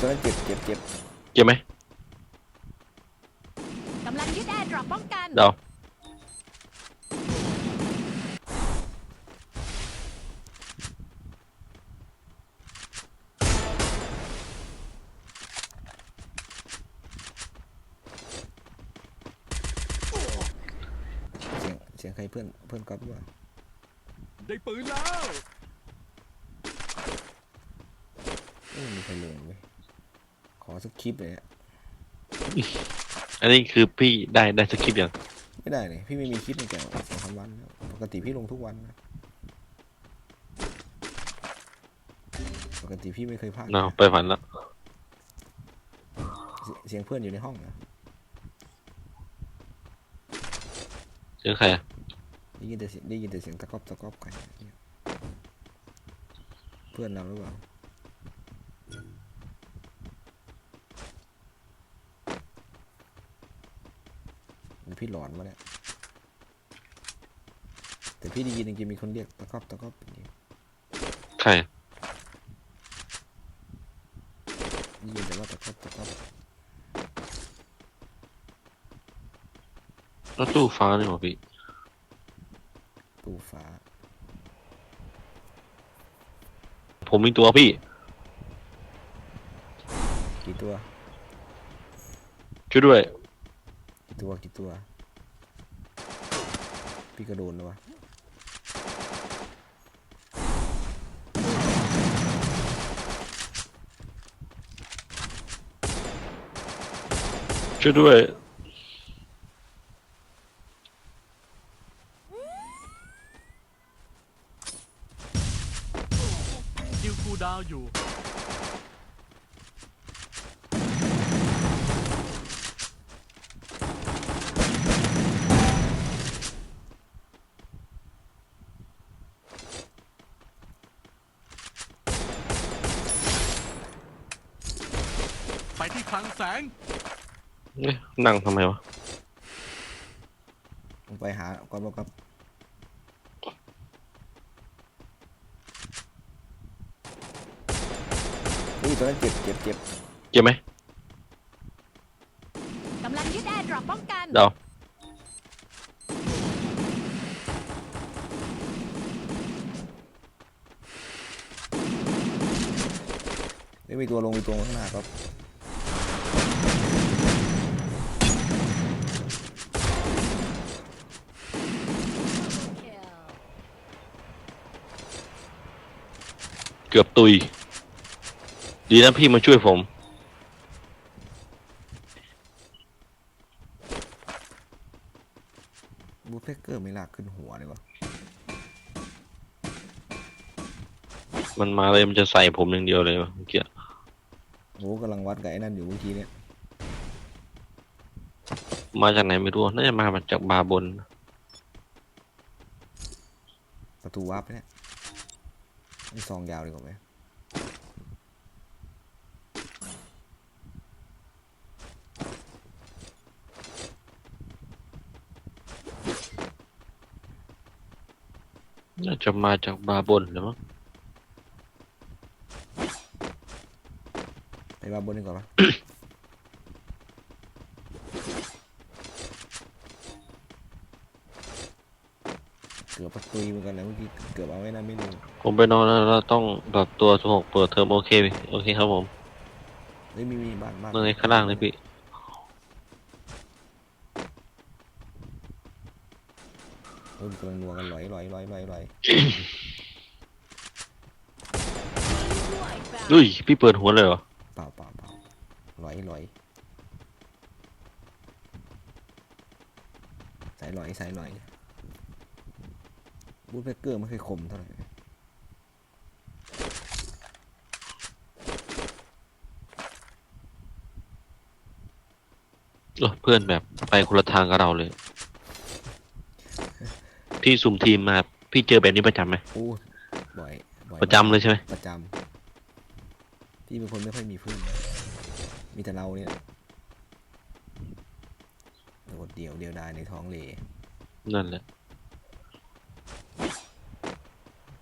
ตอนนั้นเจ็บเจ็บเจ็บเจ็บไหมกำลังยึดแอร์ดรอปป้องกันเดาเสียงเสียงใครเพื่อนเพื่อนก๊อฟว่าได้ปืนแล้ว ไม่มีใครลงเว้ยข อสักคลิปเลยอะอันนี้คือพี่ได้ได้สคริปต์ยังไม่ได้เลยพี่ไม่มีคลิปในแก่สองสามวันแล้วปกติพี่ลงทุกวันนะปกติพี่ไม่เคยพลาดเนาะไปฝันแล้วเสียเสียงเพื่อนอยู่ในห้องนะเจอใครอะได้ยินแต่เสียงได้ยินแต่เสียงตะก๊อบตะก๊อบใครเนี่ยเพื่อนเราหรือเปล่าหรือ พี่หลอนมาเนี่ย แต่พี่ได้ยินจริงๆมีคนเรียกตะก๊อบตะก๊อบจริงใครอะๆได้ยินแต่ว่าตะก๊อบตะก๊อบรถตู้ฟ้านี่หว่าพี่ ตู้ฟ้า ผมมีตัวพี่ กี่ตัวช่วยด้วยกี่ ตัวกี่ตัว พี่กระโดนแล้ววะช่วยด้วย ที่คลังแสง เอ๊ะนั่งทำไมวะลงไปหาก่อนบอกครับอุ้ยตอนนั้นเจ็บเจ็บเจ็บเจ็บไหมกำลังยึดแอร์ดรอปป้องกัน เดาไม่มีตัวลงมีตัวข้างหน้าครับ เกือบตุย ดีนะพี่มาช่วยผม บูทแพคเกอร์ไม่ลากขึ้นหัวเลยวะมันมาเลยมันจะใส่ผมอย่างเดียวเลยวะเมื่อกี้โอ้กำลังวัดกับไอ้นั่นอยู่เมื่อกี้เนี่ยมาจากไหนไม่รู้ น่าจะมาจากบาร์บน ประตูวาร์ปเนี่ยนี่ ซองยาวดีกว่าไหมน่าจะมาจากบาร์บนหรือมั้งไปวาร์ปบนดีกว่าปะ เกือบประตูเหมือนกันนะเมื่อกี้เกือบเอาไว้นั่นไม่รู้ผมไปนอนแล้วเราต้องปรับตัวทุกหกเปิดเทอมโอเคไหมโอเคครับผมเฮ้ยมีมีบ้านบ้านเมื่อไงข้างล่างเลยพี่เฮ้ยมันกำลังนัวกันลอยลอยลอยลอยลอยอุ้ยพี่เปิดหัวเลยเหรอเปล่าเปล่าเปล่าลอยลอยสายลอยสายลอย บูทแพคเกอร์ไม่เคยคมเท่าไหร่เออเพื่อนแบบไปคนละทางกับเราเลย พี่สุ่มทีมมา พี่เจอแบบนี้ประจำไหมโอ้บ่อยบ่อยประจำเลยใช่ไหมประจำพี่เป็นคนไม่ค่อยมีเพื่อน มีแต่เราเนี่ยโดดเดี่ยวเดียวดายในท้องเลนั่นแหละ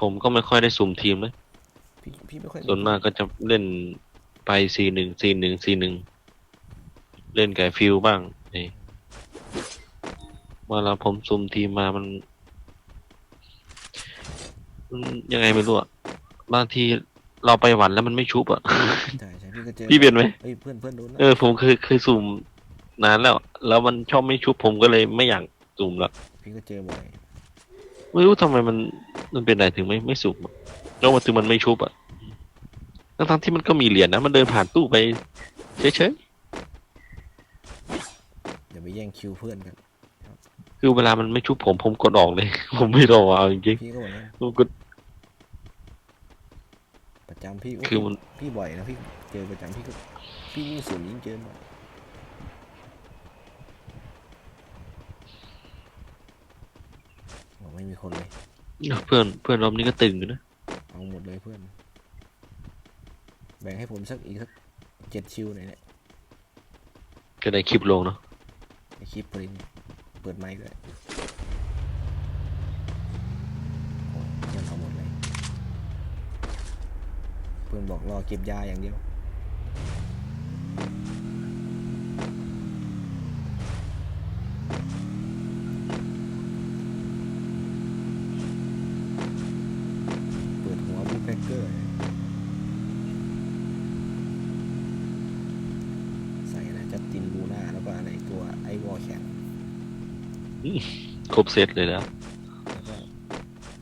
ผมก็ไม่ค่อยได้สุ่มทีมเลยพี่พี่ไม่ค่อยส่วนมากก็จะเล่นไปสี่หนึ่งสี่หนึ่งสี่หนึ่งเล่นกับฟิลบ้างนี่เมื่อเราผมซุ่มทีมมามันมันยังไงไม่รู้อะบางทีเราไปหวันแล้วมันไม่ชุบอะใช่ใช่พี่ก็เจอพี่เป็นไหมเอ้ยเพื่อนเพื่อนโดนนะเออผมเคยเคยสุ่มนานแล้ว แล้วมันชอบไม่ชุบผมก็เลยไม่อยากสุ่มละพี่ก็เจอบ่อย ไม่รู้ทำไมมันมันเป็นอะไรถึงไม่ไม่สุ่มอะแล้วมันถึงมันไม่ชุบอะทั้งทั้งๆที่มันก็มีเหรียญนะ มันเดินผ่านตู้ไปเฉยอย่าไปแย่งคิวเพื่อนกันๆคือเวลามันไม่ชุบผมผมกดออกเลย ผมไม่รอเอาจริงพี่ก็บอกนะๆผมกด ประจำพี่โยคือมัน พี่บ่อยนะพี่เจอประจำพี่ก็พี่ยิ่งสูงยิ่งเจอบ่อยบอก ไม่มีคนเลยเพื่อนเพื่อนรอบนี้ก็ตึงอยู่นะเอาหมดเลยเพื่อน แบ่งให้ผมสักอีกสักเจ็ดชิวหน่อยเนี่ยก็ได้คลิปลงเนาะไอคลิปปรินเปิดไมค์ด้วยโอ้ยเพื่อนเอาหมดเลย เพื่อนบอกรอเก็บยาอย่างเดียว เปิดหัวบูแพ็กเกอร์ ใส่อะไรจัสตินบูน่าแล้วก็อะไรตัวไอวอลแข็ง ครบเซตเลยแล้วแล้วก็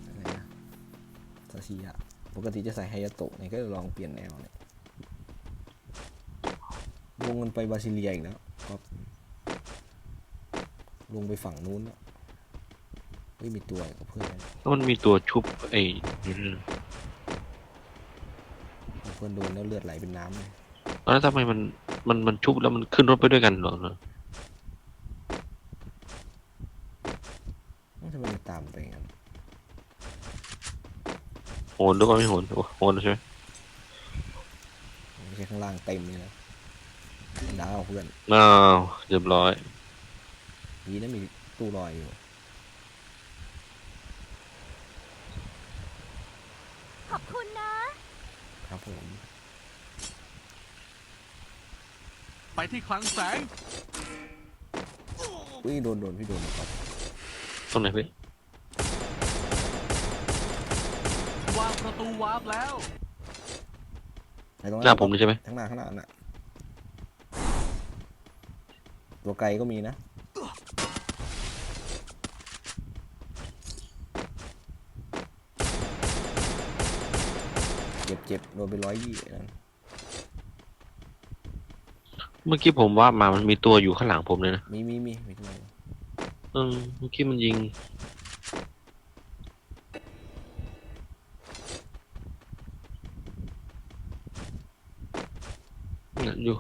อะไรนะซาชิยะปกติจะใส่ไฮยาโตะเนี่ยก็ลองเปลี่ยนแนวเนี่ยวงกันไปบาซิเลียอีกแล้วก็ลงไปฝั่งนู้นแล้วไม่มีตัวกับเพื่อนเลยแล้วมันมีตัวชุบไอ้นี่ด้วยนะเอาเพื่อนโดนแล้วเลือดไหลเป็นน้ำเลย แล้วทำไมมันมันมันชุบแล้วมันขึ้นรถไปด้วยกันเหรอเอ้า ทำไมมันตามไปอย่างนั้นโหนด้วยก็ไม่โหนโอ้โหนใช่ไหมไม่ใช่ข้างล่างเต็มเลยนะดาวเพื่อนอ้าวเรียบร้อยดีนะมีตู้ลอยอยู่ขอบคุณนะ ครับผมไปที่คลังแสง อุ้ยโดนโดนพี่โดนครับ ตรงไหนพี่ วางประตูวาร์ปแล้วไอ้ตรงหน้าผมเลยใช่ไหมทั้งหน้าข้างหน้าน่ะตัวไกลก็มีนะเจ็บเจ็บโดนไปร้อยยี่นั่นเมื่อกี้ผมว่ามามันมีตัวอยู่ข้างหลังผมเลยนะมีมีมีมีตัวเออเมื่อกี้มันยิง เนี่ยอยู่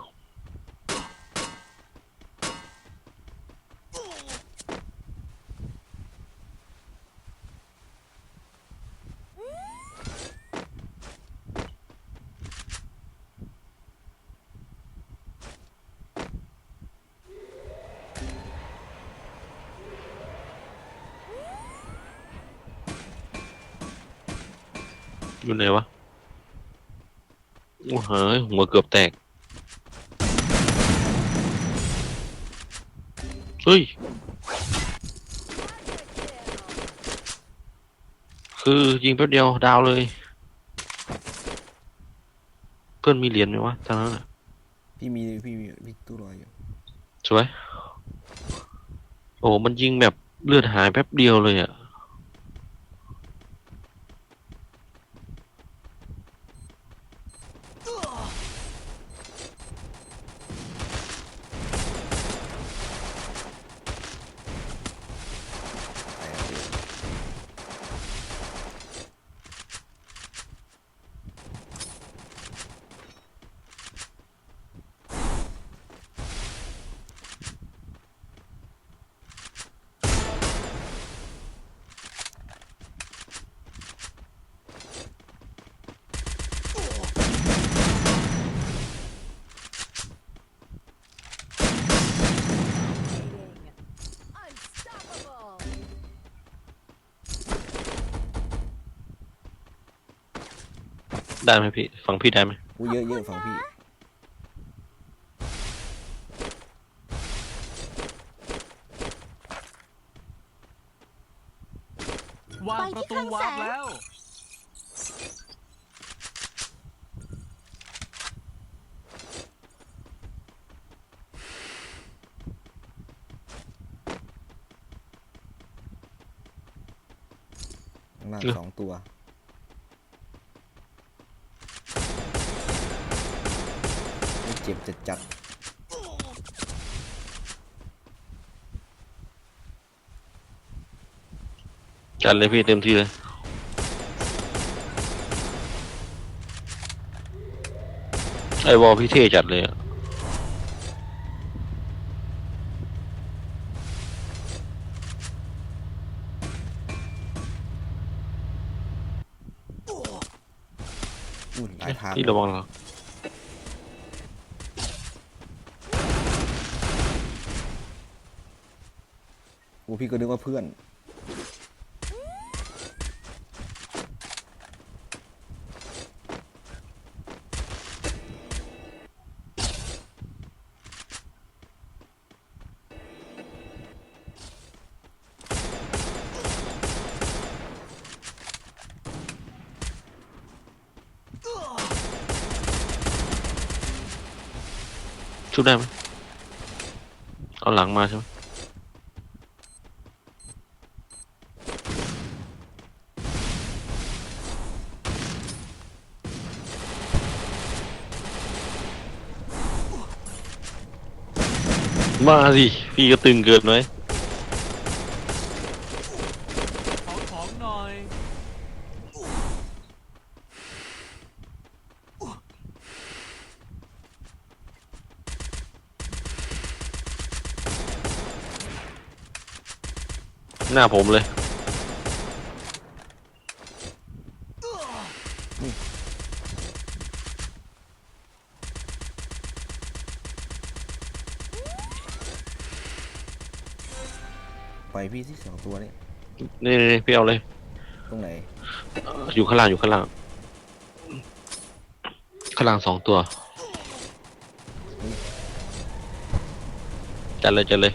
อยู่ไหนวะโอ้เฮ้ยหัวเกือบแตก เฮ้ย คือยิงแป๊บเดียวดาวเลย เพื่อนมีเหรียญไหมวะทางนั้นน่ะพี่มีพี่มีพี่ตู้ลอยอยู่สวย โอ้มันยิงแบบเลือดหายแป๊บเดียวเลยอะ ได้ไหมพี่ฟังพี่ได้ไหมกูเยอะเยอะฝั่งพี่ วางประตูวางแล้ว ข้าสองตัว จ็บจะจัดจัดเลยพี่เต็มที่เลย ไอวอลพี่เท่จัดเลยอะอุ้ยหลายทาง พี่ระวังเหรอ พี่ก็นึกว่าเพื่อน ชุบได้ไหมเอาหลังมาใช่ไหม มาสิ พี่ก็ตึงเกินไหมขอของหน่อย หน้าผมเลย พี่ที่สองตัวนี่นี่ๆๆพี่เอาเลย ตรงไหนอยู่ข้างล่างอยู่ข้างล่าง ข้างล่างสองตัว จัดเลยจัดเลย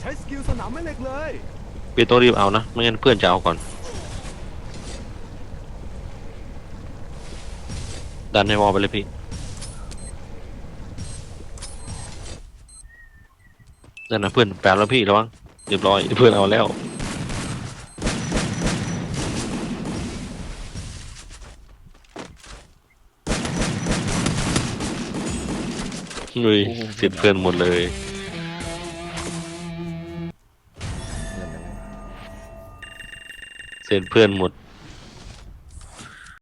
ใช้สกิลสนามแม่เหล็กเลย พี่ต้องรีบเอานะ ไม่งั้นเพื่อนจะเอาก่อน ดันให้วอลไปเลยพี่นั่นนะเพื่อนแปดแล้วพี่ระวังเรียบร้อยเพื่อนเอาแล้วเฮ้ยเสร็จเพื่อนหมดเลยเงินอะไรเสร็จเพื่อนหมด